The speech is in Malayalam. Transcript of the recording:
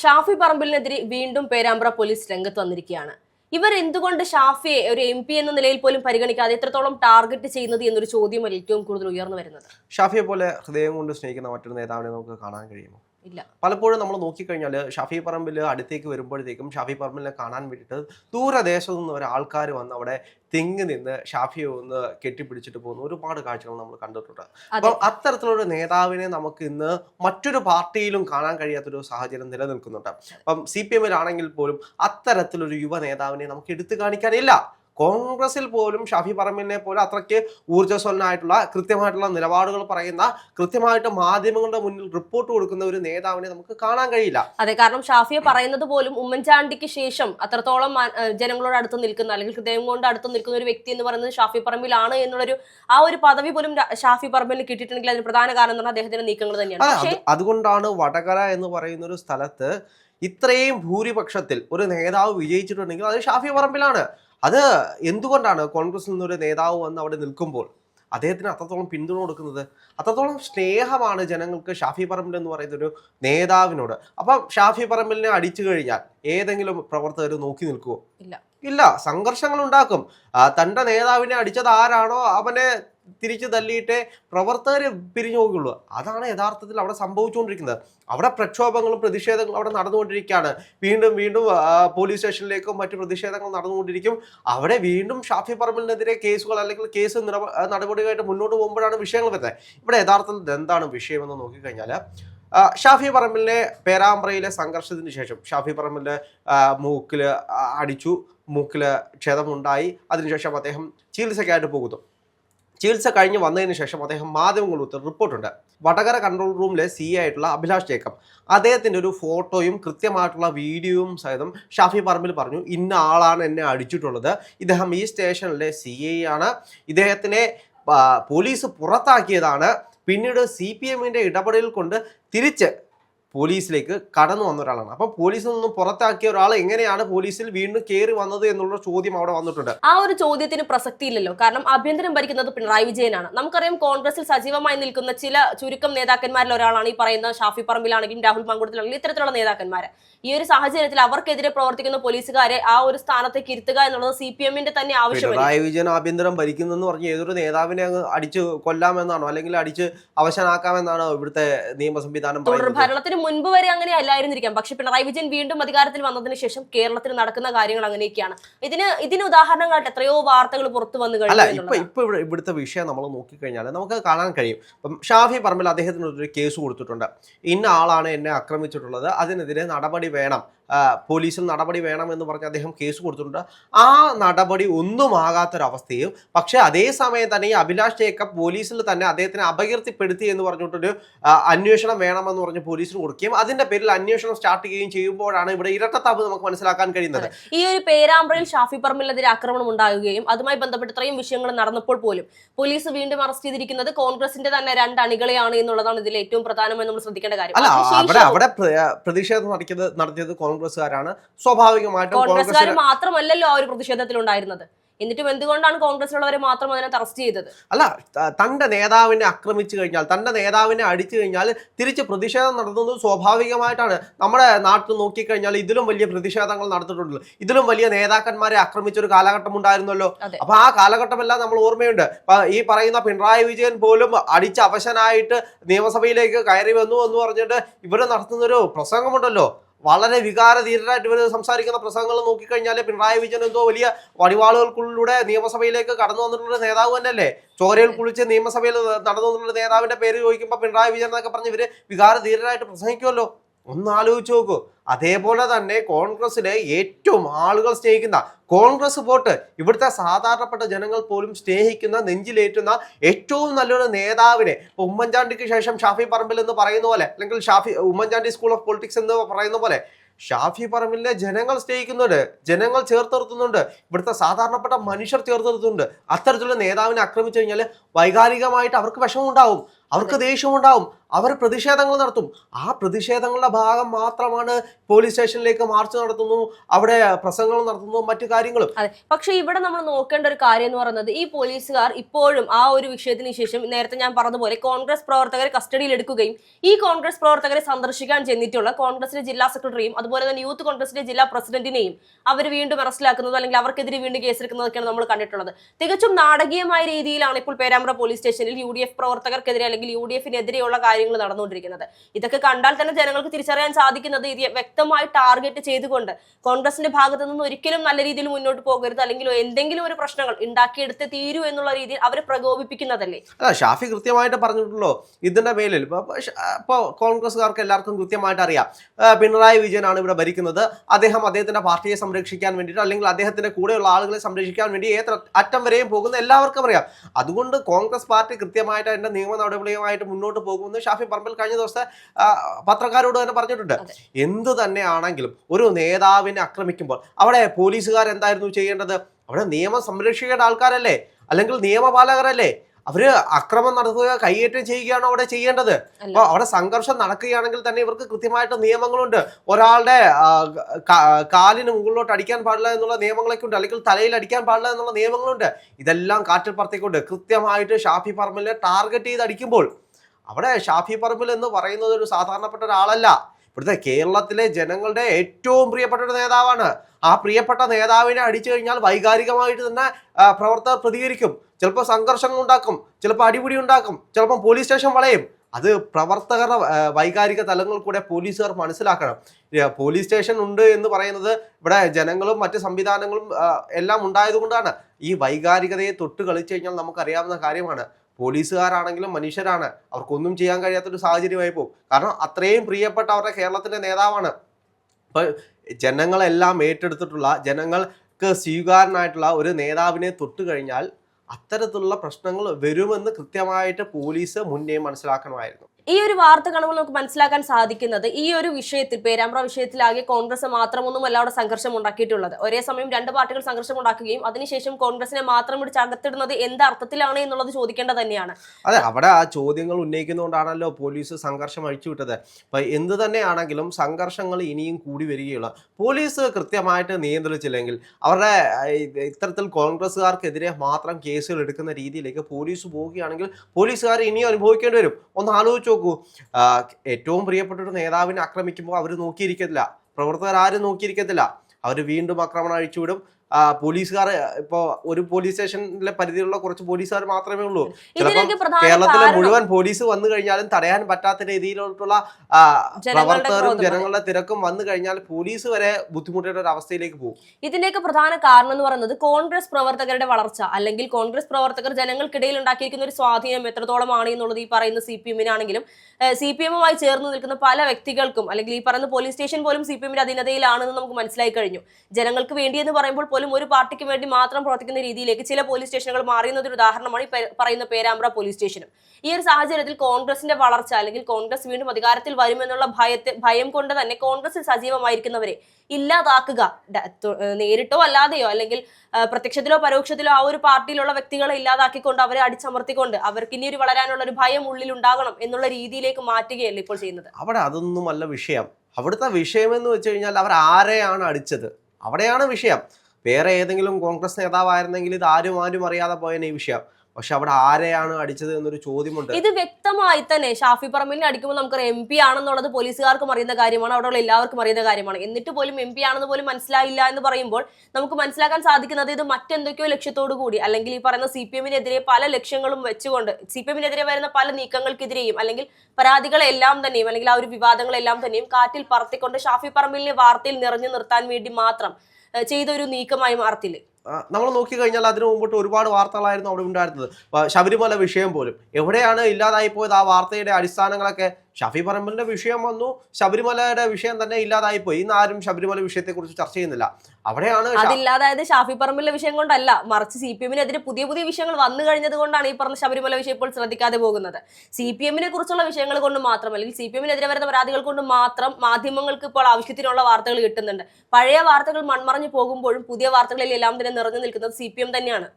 ഷാഫി പറമ്പിലിനെതിരെ വീണ്ടും പേരാമ്പ്ര പോലീസ് രംഗത്ത് വന്നിരിക്കുകയാണ്. ഇവർ എന്തുകൊണ്ട് ഷാഫിയെ ഒരു എം പി എന്ന നിലയിൽ പോലും പരിഗണിക്കാതെ എത്രത്തോളം ടാർഗറ്റ് ചെയ്യുന്നത് എന്നൊരു ചോദ്യം ഏറ്റവും കൂടുതൽ ഉയർന്നു വരുന്നത്. ഷാഫിയെ പോലെ ഹൃദയം കൊണ്ട് സ്നേഹിക്കുന്ന മറ്റൊരു നേതാവിനെ നമുക്ക് കാണാൻ കഴിയുമോ? പലപ്പോഴും നമ്മൾ നോക്കിക്കഴിഞ്ഞാൽ ഷാഫി പറമ്പിൽ അടുത്തേക്ക് വരുമ്പോഴത്തേക്കും ഷാഫി പറമ്പിലിനെ കാണാൻ വേണ്ടിയിട്ട് ദൂരദേശത്തു നിന്ന് ഒരാൾക്കാർ വന്ന് അവിടെ തിങ്ങി നിന്ന് ഷാഫിയെ ഒന്ന് കെട്ടിപ്പിടിച്ചിട്ട് പോകുന്ന ഒരുപാട് കാഴ്ചകൾ നമ്മൾ കണ്ടിട്ടുണ്ട്. അപ്പം അത്തരത്തിലൊരു നേതാവിനെ നമുക്ക് ഇന്ന് മറ്റൊരു പാർട്ടിയിലും കാണാൻ കഴിയാത്തൊരു സാഹചര്യം നിലനിൽക്കുന്നുണ്ട്. അപ്പം സി പി എമ്മിലാണെങ്കിൽ പോലും അത്തരത്തിലൊരു യുവ നേതാവിനെ നമുക്ക് എടുത്തു കാണിക്കാനില്ല. കോൺഗ്രസിൽ പോലും ഷാഫി പറമ്പിനെ പോലെ അത്രയ്ക്ക് ഊർജസ്വലനായിട്ടുള്ള കൃത്യമായിട്ടുള്ള നിലപാടുകൾ പറയുന്ന കൃത്യമായിട്ട് മാധ്യമങ്ങളുടെ മുന്നിൽ റിപ്പോർട്ട് കൊടുക്കുന്ന ഒരു നേതാവിനെ നമുക്ക് കാണാൻ കഴിയില്ല. അതെ കാരണം ഷാഫിയെ പറയുന്നത് പോലും ഉമ്മൻചാണ്ടിക്ക് ശേഷം അത്രത്തോളം ജനങ്ങളോട് അടുത്ത് നിൽക്കുന്ന അല്ലെങ്കിൽ ഹൃദയം കൊണ്ട് അടുത്ത് നിൽക്കുന്ന ഒരു വ്യക്തി എന്ന് പറയുന്നത് ഷാഫി പറമ്പിലാണ് എന്നുള്ളൊരു ആ ഒരു പദവി പോലും ഷാഫി പറമ്പിൽ കിട്ടിയിട്ടുണ്ടെങ്കിൽ അതിന് പ്രധാന കാരണം എന്ന് പറഞ്ഞാൽ അദ്ദേഹത്തിന്റെ നീക്കങ്ങൾ തന്നെയാണ്. അതെ, അതുകൊണ്ടാണ് വടകര എന്ന് പറയുന്ന ഒരു സ്ഥലത്ത് ഇത്രയും ഭൂരിപക്ഷത്തിൽ ഒരു നേതാവ് വിജയിച്ചിട്ടുണ്ടെങ്കിൽ അത് ഷാഫി പറമ്പിലാണ്. അത് എന്തുകൊണ്ടാണ് കോൺഗ്രസിൽ നിന്നൊരു നേതാവ് വന്ന് അവിടെ നിൽക്കുമ്പോൾ അദ്ദേഹത്തിന് അത്രത്തോളം പിന്തുണ കൊടുക്കുന്നത്? അത്രത്തോളം സ്നേഹമാണ് ജനങ്ങൾക്ക് ഷാഫി പറമ്പിൽ എന്ന് പറയുന്ന ഒരു നേതാവിനോട്. അപ്പം ഷാഫി പറമ്പിലിനെ അടിച്ചു കഴിഞ്ഞാൽ ഏതെങ്കിലും പ്രവർത്തകർ നോക്കി നിൽക്കുമോ ഇല്ല. ഇല്ല. സംഘർഷങ്ങൾ ഉണ്ടാക്കും. തന്റെ നേതാവിനെ അടിച്ചത് ആരാണോ? അവനെ തിരിച്ചു തല്ലിയിട്ടേ പ്രവർത്തകർ പിരിഞ്ഞു പോകുള്ളൂ അതാണ് യഥാർത്ഥത്തിൽ അവിടെ സംഭവിച്ചുകൊണ്ടിരിക്കുന്നത്. അവിടെ പ്രക്ഷോഭങ്ങളും പ്രതിഷേധങ്ങളും അവിടെ നടന്നുകൊണ്ടിരിക്കുകയാണ്. വീണ്ടും വീണ്ടും പോലീസ് സ്റ്റേഷനിലേക്കും മറ്റു പ്രതിഷേധങ്ങൾ നടന്നുകൊണ്ടിരിക്കും. അവിടെ വീണ്ടും ഷാഫി പറമ്പലിനെതിരെ കേസുകൾ അല്ലെങ്കിൽ കേസ് നടപടികളായിട്ട് മുന്നോട്ട് പോകുമ്പോഴാണ് വിഷയങ്ങൾ വരുന്നത്. ഇവിടെ യഥാർത്ഥത്തിൽ എന്താണ് വിഷയമെന്ന് നോക്കിക്കഴിഞ്ഞാൽ ഷാഫി പറമ്പിലിനെ പേരാമ്പ്രയിലെ സംഘർഷത്തിന് ശേഷം ഷാഫി പറമ്പിലിന്റെ മൂക്കിൽ അടിച്ചു മൂക്കിൽ ക്ഷതമുണ്ടായി. അതിനുശേഷം അദ്ദേഹം ചികിത്സയ്ക്കായിട്ട് പോകുന്നു. ചികിത്സ കഴിഞ്ഞ് വന്നതിന് ശേഷം അദ്ദേഹം മാധ്യമങ്ങൾ കൊടുത്ത റിപ്പോർട്ടുണ്ട്. വടകര കൺട്രോൾ റൂമിലെ സി ആയിട്ടുള്ള അഭിലാഷ് ജേക്കബ് അദ്ദേഹത്തിന്റെ ഒരു ഫോട്ടോയും കൃത്യമായിട്ടുള്ള വീഡിയോയും സഹിതം ഷാഫി പറമ്പിൽ പറഞ്ഞു ഇന്ന ആളാണ് എന്നെ അടിച്ചിട്ടുള്ളത്. ഇദ്ദേഹം ഈ സ്റ്റേഷനിലെ സി ഐ ആണ്. ഇദ്ദേഹത്തിനെ പോലീസ് പുറത്താക്കിയതാണ്. പിന്നീട് സി പി എമ്മിന്റെ ഇടപെടൽ കൊണ്ട് തിരിച്ച് പോലീസിലേക്ക് കടന്നു വന്ന ഒരാളാണ്. അപ്പൊ പോലീസിൽ നിന്നും പുറത്താക്കിയ ഒരാൾ എങ്ങനെയാണ് പോലീസിൽ വീണ്ടും കയറി വന്നത് എന്നുള്ള ചോദ്യം അവിടെ വന്നിട്ടുണ്ട്. ആ ഒരു ചോദ്യത്തിന് പ്രസക്തിയില്ലല്ലോ. കാരണം ആഭ്യന്തരം ഭരിക്കുന്നത് പിണറായി വിജയനാണ്. നമുക്കറിയാം കോൺഗ്രസിൽ സജീവമായി നിൽക്കുന്ന ചില ചുരുക്കം നേതാക്കന്മാരിൽ ഒരാളാണ് ഈ പറയുന്ന ഷാഫി പറമ്പിലാണെങ്കിലും രാഹുൽ മങ്കുടത്തിലാണെങ്കിലും ഇത്തരത്തിലുള്ള നേതാക്കന്മാര്. ഈ ഒരു സാഹചര്യത്തിൽ അവർക്കെതിരെ പ്രവർത്തിക്കുന്ന പോലീസുകാരെ ആ ഒരു സ്ഥാനത്തേക്ക് ഇരുത്തുക എന്നുള്ളത് സി പി എമ്മിന്റെ തന്നെ ആവശ്യം പിണറായി വിജയൻ ആഭ്യന്തരം ഭരിക്കുന്നെന്ന് പറഞ്ഞ് ഏതൊരു നേതാവിനെ അങ്ങ് അടിച്ച് കൊല്ലാമെന്നാണോ അല്ലെങ്കിൽ അടിച്ച് അവശനാക്കാമെന്നാണോ ഇവിടുത്തെ നിയമ സംവിധാനം മുൻപ് വരെ അങ്ങനെ അല്ലായിരുന്നിരിക്കാം. പക്ഷെ പിണറായി വിജയൻ വീണ്ടും അധികാരത്തിൽ വന്നതിന് ശേഷം കേരളത്തിൽ നടക്കുന്ന കാര്യങ്ങൾ അങ്ങനെയൊക്കെയാണ്. ഇതിന് ഇതിന് ഉദാഹരണങ്ങളായിട്ട് എത്രയോ വാർത്തകൾ പുറത്തു വന്നു അല്ല ഇപ്പൊ ഇപ്പൊ ഇവിടെ ഇവിടുത്തെ വിഷയം നമ്മൾ നോക്കിക്കഴിഞ്ഞാൽ നമുക്ക് കാണാൻ കഴിയും. ഇപ്പം ഷാഫി പറമ്പിൽ അദ്ദേഹത്തിന് ഒരു കേസ് കൊടുത്തിട്ടുണ്ട്. ഇന്ന ആളാണ് എന്നെ ആക്രമിച്ചിട്ടുള്ളത്. അതിനെതിരെ നടപടി വേണം. പോലീസിൽ നടപടി വേണമെന്ന് പറഞ്ഞ് അദ്ദേഹം കേസ് കൊടുത്തിട്ടുണ്ട്. ആ നടപടി ഒന്നും ആകാത്തൊരവസ്ഥയും അതേ സമയം തന്നെ ഈ അഭിലാഷ് ജേക്കബ് പോലീസിൽ തന്നെ അദ്ദേഹത്തിനെ അപകീർത്തിപ്പെടുത്തി എന്ന് പറഞ്ഞിട്ടൊരു അന്വേഷണം വേണമെന്ന് പറഞ്ഞ് പോലീസിന് കൊടുക്കുകയും അതിന്റെ പേരിൽ അന്വേഷണം സ്റ്റാർട്ട് ചെയ്യുകയും ചെയ്യുമ്പോഴാണ് ഇവിടെ ഇരട്ടത്താപ്പ് നമുക്ക് മനസ്സിലാക്കാൻ കഴിയുന്നത്. ഈ ഒരു പേരാമ്പ്രയിൽ ഷാഫി പറമ്പിലെതിരെ ആക്രമണം ഉണ്ടാകുകയും അതുമായി ബന്ധപ്പെട്ട് ഇത്രയും വിഷയങ്ങൾ നടന്നപ്പോൾ പോലും പോലീസ് വീണ്ടും അറസ്റ്റ് ചെയ്തിരിക്കുന്നത് കോൺഗ്രസിന്റെ തന്നെ രണ്ട് അണികളെയാണ് എന്നുള്ളതാണ് ഇതിൽ ഏറ്റവും പ്രധാനമായി നമ്മൾ ശ്രദ്ധിക്കേണ്ട കാര്യം. അല്ല അവിടെ അവിടെ പ്ര- പ്രതിഷേധം നടത്തിയത് നടത്തിയത് കോൺഗ്രസ്സുകാരാണ്. സ്വാഭാവികമായിട്ടും കോൺഗ്രസ്സുകാർ കോൺഗ്രസ് മാത്രമല്ലല്ലോ ആ ഒരു പ്രതിഷേധത്തിൽ ഉണ്ടായിരുന്നത് എന്നിട്ടും എന്തുകൊണ്ടാണ് കോൺഗ്രസിലുള്ളവരെ മാത്രം അതിനെ അറസ്റ്റ് ചെയ്തത്? അല്ല തന്റെ നേതാവിനെ ആക്രമിച്ചു കഴിഞ്ഞാൽ തന്റെ നേതാവിനെ അടിച്ചു കഴിഞ്ഞാൽ തിരിച്ച് പ്രതിഷേധം നടത്തുന്നത് സ്വാഭാവികമായിട്ടാണ്. നമ്മുടെ നാട്ടിൽ നോക്കിക്കഴിഞ്ഞാൽ ഇതിലും വലിയ പ്രതിഷേധങ്ങൾ നടത്തിയിട്ടുണ്ടല്ലോ ഇതിലും വലിയ നേതാക്കന്മാരെ ആക്രമിച്ച ഒരു കാലഘട്ടം ഉണ്ടായിരുന്നല്ലോ. അപ്പൊ ആ കാലഘട്ടമെല്ലാം നമ്മൾ ഓർമ്മയുണ്ട്. ഈ പറയുന്ന പിണറായി വിജയൻ പോലും അടിച്ച അവശനായിട്ട് നിയമസഭയിലേക്ക് കയറി വന്നു എന്ന് പറഞ്ഞിട്ട് ഇവർ നടത്തുന്നൊരു പ്രസംഗമുണ്ടല്ലോ. വളരെ വികാരധീരരായിട്ട് ഇവർ സംസാരിക്കുന്ന പ്രസംഗങ്ങൾ നോക്കിക്കഴിഞ്ഞാൽ പിണറായി വിജയൻ എന്തോ വലിയ വടിവാളുകൾക്കുള്ളിലൂടെ നിയമസഭയിലേക്ക് കടന്നു വന്നിട്ടുള്ള നേതാവ് തന്നെയല്ലേ? ചോരയിൽ കുളിച്ച് നിയമസഭയിൽ നടന്നു വന്നിട്ടുള്ള നേതാവിന്റെ പേര് ചോദിക്കുമ്പോൾ പിണറായി വിജയൻ എന്നൊക്കെ പറഞ്ഞ് ഇവർ വികാരധീരരായിട്ട് പ്രസംഗിക്കുമല്ലോ ഒന്ന് ആലോചിച്ച് നോക്കൂ. അതേപോലെ തന്നെ കോൺഗ്രസിലെ ഏറ്റവും ആളുകൾ സ്നേഹിക്കുന്ന കോൺഗ്രസ് വോട്ട് ഇവിടുത്തെ സാധാരണപ്പെട്ട ജനങ്ങൾ പോലും സ്നേഹിക്കുന്ന നെഞ്ചിലേറ്റുന്ന ഏറ്റവും നല്ലൊരു നേതാവിനെ ഉമ്മൻചാണ്ടിക്ക് ശേഷം ഷാഫി പറമ്പിൽ എന്ന് പറയുന്ന പോലെ അല്ലെങ്കിൽ Shafi Oommen Chandy school of politics എന്ന് പറയുന്ന പോലെ ഷാഫി പറമ്പിലിനെ ജനങ്ങൾ സ്നേഹിക്കുന്നുണ്ട് ജനങ്ങൾ ചേർത്ത് നിർത്തുന്നുണ്ട് ഇവിടുത്തെ സാധാരണപ്പെട്ട മനുഷ്യർ ചേർത്ത് നിർത്തുന്നുണ്ട് അത്തരത്തിലുള്ള നേതാവിനെ ആക്രമിച്ചു കഴിഞ്ഞാൽ വൈകാരികമായിട്ട് അവർക്ക് വിഷമമുണ്ടാവും. അവർക്ക് ദേഷ്യം ദേഷ്യമുണ്ടാവും. അവർ പ്രതിഷേധങ്ങൾ നടത്തും. ആ പ്രതിഷേധങ്ങളുടെ ഭാഗം മാത്രമാണ് പോലീസ് സ്റ്റേഷനിലേക്ക് മാർച്ച് നടത്തുന്നു അവിടെ പ്രസംഗങ്ങൾ നടത്തുന്നു മറ്റു കാര്യങ്ങളും. അതെ. പക്ഷെ ഇവിടെ നമ്മൾ നോക്കേണ്ട ഒരു കാര്യം എന്ന് പറയുന്നത് ഈ പോലീസുകാർ ഇപ്പോഴും ആ ഒരു വിഷയത്തിന് ശേഷം നേരത്തെ ഞാൻ പറഞ്ഞതുപോലെ കോൺഗ്രസ് പ്രവർത്തകരെ കസ്റ്റഡിയിൽ എടുക്കുകയും ഈ കോൺഗ്രസ് പ്രവർത്തകരെ സന്ദർശിക്കാൻ ചെന്നിട്ടുള്ള കോൺഗ്രസിന്റെ ജില്ലാ സെക്രട്ടറിയും അതുപോലെ തന്നെ യൂത്ത് കോൺഗ്രസിന്റെ ജില്ലാ പ്രസിഡന്റിനെയും അവർ വീണ്ടും അറസ്റ്റിലാക്കുന്നത് അല്ലെങ്കിൽ അവർക്കെതിരെ വീണ്ടും കേസെടുക്കുന്നതൊക്കെയാണ് നമ്മൾ കണ്ടിട്ടുള്ളത്. തികച്ചും നാടകീയമായ രീതിയിലാണ് ഇപ്പോൾ പേരാമ്പ്ര പോലീസ് സ്റ്റേഷനിൽ യു ഡി എഫ് പ്രവർത്തകർക്കെതിരെ അല്ലെങ്കിൽ യു ഡി എഫിനെതിരെയുള്ള കാര്യങ്ങൾ നടന്നുകൊണ്ടിരിക്കുന്നത്. ഇതൊക്കെ കണ്ടാൽ തന്നെ ജനങ്ങൾക്ക് തിരിച്ചറിയാൻ സാധിക്കുന്നത് ഇത് വ്യക്തമായി ടാർഗറ്റ് ചെയ്തുകൊണ്ട് കോൺഗ്രസിന്റെ ഭാഗത്തു നിന്ന് ഒരിക്കലും നല്ല രീതിയിൽ മുന്നോട്ട് പോകരുത് അല്ലെങ്കിൽ എന്തെങ്കിലും ഒരു പ്രശ്നങ്ങൾ ഉണ്ടാക്കിയെടുത്ത് തീരൂ എന്നുള്ള രീതിയിൽ അവരെ പ്രകോപിപ്പിക്കുന്നതല്ലേ? ഷാഫി കൃത്യമായിട്ട് പറഞ്ഞിട്ടുള്ളൂ ഇതിന്റെ മേലിൽ. ഇപ്പോൾ കോൺഗ്രസ്സുകാർക്ക് എല്ലാവർക്കും കൃത്യമായിട്ട് അറിയാം. പിണറായി വിജയനാണ് ഇവിടെ ഭരിക്കുന്നത്. അദ്ദേഹം അദ്ദേഹത്തിന്റെ പാർട്ടിയെ സംരക്ഷിക്കാൻ വേണ്ടിയിട്ട് അല്ലെങ്കിൽ അദ്ദേഹത്തിന്റെ കൂടെയുള്ള ആളുകളെ സംരക്ഷിക്കാൻ വേണ്ടി ഏത്ര അറ്റം വരെയും പോകുന്ന എല്ലാവർക്കും അറിയാം. അതുകൊണ്ട് കോൺഗ്രസ് പാർട്ടി കൃത്യമായിട്ട് അതിന്റെ നിയമ നടപടിയുമായിട്ട് മുന്നോട്ട് പോകുമെന്ന് ഷാഫി പറമ്പിൽ കഴിഞ്ഞ ദിവസത്തെ പത്രക്കാരോട് തന്നെ പറഞ്ഞിട്ടുണ്ട്. എന്ത് തന്നെ ആണെങ്കിലും ഒരു നേതാവിനെ ആക്രമിക്കുമ്പോൾ അവിടെ പോലീസുകാർ എന്തായിരുന്നു ചെയ്യേണ്ടത്? അവിടെ നിയമം സംരക്ഷിക്കേണ്ട ആൾക്കാരല്ലേ? അല്ലെങ്കിൽ നിയമപാലകരല്ലേ? അവർ അക്രമം നടത്തുക കൈയേറ്റം ചെയ്യുകയാണോ അവിടെ ചെയ്യേണ്ടത്. അപ്പോൾ അപ്പൊ അവിടെ സംഘർഷം നടക്കുകയാണെങ്കിൽ തന്നെ ഇവർക്ക് കൃത്യമായിട്ട് നിയമങ്ങളുണ്ട്. ഒരാളുടെ കാലിന് മുകളിലോട്ട് അടിക്കാൻ പാടില്ല എന്നുള്ള നിയമങ്ങളൊക്കെ ഉണ്ട് അല്ലെങ്കിൽ തലയിൽ അടിക്കാൻ പാടില്ല എന്നുള്ള നിയമങ്ങളുണ്ട്. ഇതെല്ലാം കാറ്റിൽ പറത്തിക്കൊണ്ട് കൃത്യമായിട്ട് ഷാഫി പറമ്പിലിനെ ടാർഗറ്റ് ചെയ്ത് അടിക്കുമ്പോൾ അവിടെ ഷാഫി പറമ്പിൽ എന്ന് പറയുന്നത് ഒരു സാധാരണപ്പെട്ട ഒരാളല്ല. ഇവിടുത്തെ കേരളത്തിലെ ജനങ്ങളുടെ ഏറ്റവും പ്രിയപ്പെട്ട ഒരു നേതാവാണ്. ആ പ്രിയപ്പെട്ട നേതാവിനെ അടിച്ചു കഴിഞ്ഞാൽ വൈകാരികമായിട്ട് തന്നെ പ്രവർത്തകർ പ്രതികരിക്കും. ചിലപ്പോൾ സംഘർഷങ്ങൾ ഉണ്ടാക്കും ചിലപ്പോൾ അടിപിടി ഉണ്ടാക്കും ചിലപ്പോൾ പോലീസ് സ്റ്റേഷൻ വളയും. അത് പ്രവർത്തകരുടെ വൈകാരിക തലങ്ങൾ കൂടെ പോലീസുകാർ മനസ്സിലാക്കണം. പോലീസ് സ്റ്റേഷൻ ഉണ്ട് എന്ന് പറയുന്നത് ഇവിടെ ജനങ്ങളും മറ്റ് സംവിധാനങ്ങളും എല്ലാം ഉണ്ടായതുകൊണ്ടാണ്. ഈ വൈകാരികതയെ തൊട്ട് കളിച്ചു കഴിഞ്ഞാൽ നമുക്കറിയാവുന്ന കാര്യമാണ്. പോലീസുകാരാണെങ്കിലും മനുഷ്യരാണ്. അവർക്കൊന്നും ചെയ്യാൻ കഴിയാത്തൊരു സാഹചര്യമായി പോകും. കാരണം അത്രയും പ്രിയപ്പെട്ട അവരുടെ കേരളത്തിന്റെ നേതാവാണ്. ഇപ്പൊ ജനങ്ങളെല്ലാം ഏറ്റെടുത്തിട്ടുള്ള ജനങ്ങൾക്ക് സ്വീകാരനായിട്ടുള്ള ഒരു നേതാവിനെ തൊട്ട് കഴിഞ്ഞാൽ അത്തരത്തിലുള്ള പ്രശ്നങ്ങൾ വരുമെന്ന് കൃത്യമായിട്ട് പോലീസ് മുന്നേ മനസ്സിലാക്കണമായിരുന്നു. ഈ ഒരു വാർത്ത കാണുമ്പോൾ നമുക്ക് മനസ്സിലാക്കാൻ സാധിക്കുന്നത്. ഈ ഒരു വിഷയത്തിൽ പേരാമ്പ്ര വിഷയത്തിലാകെ കോൺഗ്രസ് മാത്രമൊന്നുമല്ല അവിടെ സംഘർഷം ഉണ്ടാക്കിയിട്ടുള്ളത്. ഒരേ സമയം രണ്ട് പാർട്ടികൾ സംഘർഷം ഉണ്ടാക്കുകയും അതിനുശേഷം കോൺഗ്രസിനെ മാത്രം പിടിച്ച് അകത്തിടുന്നത് എന്ത് അർത്ഥത്തിലാണ് എന്നുള്ളത് ചോദിക്കേണ്ടത് തന്നെയാണ്. അതെ അവിടെ ആ ചോദ്യങ്ങൾ ഉന്നയിക്കുന്നതുകൊണ്ടാണല്ലോ പോലീസ് സംഘർഷം അഴിച്ചുവിട്ടത്. അപ്പൊ എന്ത് തന്നെയാണെങ്കിലും സംഘർഷങ്ങൾ ഇനിയും കൂടി വരികയുള്ളൂ. പോലീസ് കൃത്യമായിട്ട് നിയന്ത്രിച്ചില്ലെങ്കിൽ അവരുടെ ഇത്തരത്തിൽ കോൺഗ്രസ്സുകാർക്കെതിരെ മാത്രം കേസുകൾ എടുക്കുന്ന രീതിയിലേക്ക് പോലീസ് പോവുകയാണെങ്കിൽ പോലീസുകാർ ഇനിയും അനുഭവിക്കേണ്ടി വരും. ഒന്ന് ആലോചിച്ച് നോക്കൂ. ഏറ്റവും പ്രിയപ്പെട്ട ഒരു നേതാവിനെ ആക്രമിക്കുമ്പോൾ അവർ നോക്കിയിരിക്കത്തില്ല. പ്രവർത്തകർ ആരും നോക്കിയിരിക്കത്തില്ല. അവർ വീണ്ടും ആക്രമണം അഴിച്ചുവിടും. പോലീസുകാർ ഇപ്പോ ഒരു പോലീസ് സ്റ്റേഷനിലെ പരിധിയിലുള്ള കുറച്ച് പോലീസുകാർ മാത്രമേ ഉള്ളൂ. ചിലപ്പോൾ പ്രധാന കേരളത്തിലെ മുഴുവൻ പോലീസ് വന്നു കഴിഞ്ഞാലും തടയാൻ പറ്റാത്ത രീതിയിലോട്ടുള്ള പ്രവർത്തകരും ജനങ്ങളുടെ തിരക്കും വന്നു കഴിഞ്ഞാൽ പോലീസ് വരെ ബുദ്ധിമുട്ടേണ്ട ഒരു അവസ്ഥയിലേക്ക് പോകും. ഇതിന്റെയൊക്കെ പ്രധാന കാരണം എന്ന് പറയുന്നത് കോൺഗ്രസ് പ്രവർത്തകരുടെ വളർച്ച. അല്ലെങ്കിൽ കോൺഗ്രസ് പ്രവർത്തകർ ജനങ്ങൾക്കിടയിൽ ഉണ്ടാക്കിയിരിക്കുന്ന ഒരു സ്വാധീനം എത്രത്തോളമാണ് എന്നുള്ളത് ഈ പറയുന്ന സി പി എമ്മിനാണെങ്കിലും സി പി എമ്മുമായി ചേർന്ന് നിൽക്കുന്ന പല വ്യക്തികൾക്കും അല്ലെങ്കിൽ ഈ പറയുന്ന പോലീസ് സ്റ്റേഷൻ പോലും സി പി എമ്മിന്റെ അധീനതയിലാണെന്ന് നമുക്ക് മനസ്സിലായി കഴിഞ്ഞു. ജനങ്ങൾക്ക് വേണ്ടി എന്ന് പറയുമ്പോൾ പോലും ഒരു പാർട്ടിക്ക് വേണ്ടി മാത്രം പ്രവർത്തിക്കുന്ന രീതിയിലേക്ക് ചില പോലീസ് സ്റ്റേഷനുകൾ മാറിയുന്നതൊരു ഉദാഹരണമാണ് ഈ പറയുന്ന പേരാമ്പ്ര പോലീസ് സ്റ്റേഷനും. ഈ ഒരു സാഹചര്യത്തിൽ കോൺഗ്രസിന്റെ വളർച്ച അല്ലെങ്കിൽ കോൺഗ്രസ് വീണ്ടും അധികാരത്തിൽ വരുമെന്നുള്ള ഭയത്തെ ഭയം കൊണ്ട് തന്നെ കോൺഗ്രസിൽ സജീവമായിരിക്കുന്നവരെ ഇല്ലാതാക്കുക നേരിട്ടോ അല്ലാതെയോ അല്ലെങ്കിൽ പ്രത്യക്ഷത്തിലോ പരോക്ഷത്തിലോ ആ ഒരു പാർട്ടിയിലുള്ള വ്യക്തികളെ ഇല്ലാതാക്കിക്കൊണ്ട് അവരെ അടിച്ചമർത്തിക്കൊണ്ട് അവർക്ക് ഇനി ഒരു വളരാനുള്ള ഒരു ഭയം ഉള്ളിൽ ഉണ്ടാകണം എന്നുള്ള രീതിയിലേക്ക് മാറ്റുകയല്ലേ ഇപ്പോൾ ചെയ്യുന്നത്? അവിടെ അതൊന്നുമല്ല വിഷയം. അവിടുത്തെ വിഷയം എന്ന് വെച്ച് കഴിഞ്ഞാൽ അവർ ആരെയാണ് അടിച്ചത്? അവിടെയാണ് വിഷയം. വേറെ ഏതെങ്കിലും കോൺഗ്രസ് നേതാവായിരുന്നെങ്കിൽ ഇത് ആരും ആരും അറിയാതെ പോയതിനെ ഈ വിഷയം. പക്ഷെ അവിടെ ആരെയാണ് അടിച്ചത് എന്നൊരു ചോദ്യമുണ്ട്. ഇത് വ്യക്തമായി തന്നെ ഷാഫി പറമ്പിലിനെ അടിക്കുമ്പോൾ നമുക്ക് എം പി ആണെന്നുള്ളത് പോലീസുകാർക്കും അറിയുന്ന കാര്യമാണ് അവിടെയുള്ള എല്ലാവർക്കും അറിയുന്ന കാര്യമാണ്. എന്നിട്ട് പോലും എം പി ആണെന്ന് പോലും മനസ്സിലായില്ല എന്ന് പറയുമ്പോൾ നമുക്ക് മനസ്സിലാക്കാൻ സാധിക്കുന്നത് ഇത് മറ്റെന്തൊക്കെയോ ലക്ഷ്യത്തോടു കൂടി അല്ലെങ്കിൽ ഈ പറയുന്ന സി പി എമ്മിനെതിരെ പല ലക്ഷ്യങ്ങളും വെച്ചുകൊണ്ട് സി പി എമ്മിനെതിരെ വരുന്ന പല നീക്കങ്ങൾക്കെതിരെയും അല്ലെങ്കിൽ പരാതികളെല്ലാം തന്നെയും അല്ലെങ്കിൽ ആ ഒരു വിവാദങ്ങളെല്ലാം തന്നെയും കാറ്റിൽ പറത്തിക്കൊണ്ട് ഷാഫി പറമ്പിലിനെ വാർത്തയിൽ നിറഞ്ഞു നിർത്താൻ വേണ്ടി മാത്രം ചെയ്ത ഒരു നീക്കമായി മാറത്തില്ലേ? നമ്മൾ നോക്കി കഴിഞ്ഞാൽ അതിനു മുമ്പോട്ട് ഒരുപാട് വാർത്തകളായിരുന്നു അവിടെ ഉണ്ടായിരുന്നത്. ശബരിമല വിഷയം പോലും. എവിടെയാണ് ഇല്ലാതായി പോയത് ആ വാർത്തയുടെ അടിസ്ഥാനങ്ങളൊക്കെ ഷഫി പറമ്പലിന്റെ വിഷയം വന്നു ശബരിമലയുടെ വിഷയം തന്നെ ഇല്ലാതായി പോയി ഇന്ന് ആരും ശബരിമല വിഷയത്തെ കുറിച്ച് ചർച്ച ചെയ്യുന്നില്ല. അവിടെയാണ് അതില്ലാതായത് ഷാഫി പറമ്പിലെ വിഷയം കൊണ്ടല്ല. മറിച്ച് സി പി എമ്മിനെതിരെ പുതിയ പുതിയ വിഷയങ്ങൾ വന്നു കഴിഞ്ഞത് കൊണ്ടാണ് ഈ പറഞ്ഞ ശബരിമല വിഷയം ഇപ്പോൾ ശ്രദ്ധിക്കാതെ പോകുന്നത്. സി പി എമ്മിനെ കുറിച്ചുള്ള വിഷയങ്ങൾ കൊണ്ട് മാത്രം അല്ലെങ്കിൽ സി പി എമ്മിനെതിരെ വരുന്ന പരാതികൾ കൊണ്ട് മാത്രം മാധ്യമങ്ങൾക്ക് ഇപ്പോൾ ആവശ്യത്തിനുള്ള വാർത്തകൾ കിട്ടുന്നുണ്ട്. പഴയ വാർത്തകൾ മൺമറഞ്ഞു പോകുമ്പോഴും പുതിയ വാർത്തകളിൽ എല്ലാം തന്നെ നിറഞ്ഞു നിൽക്കുന്നത് സി പി എം തന്നെയാണ്.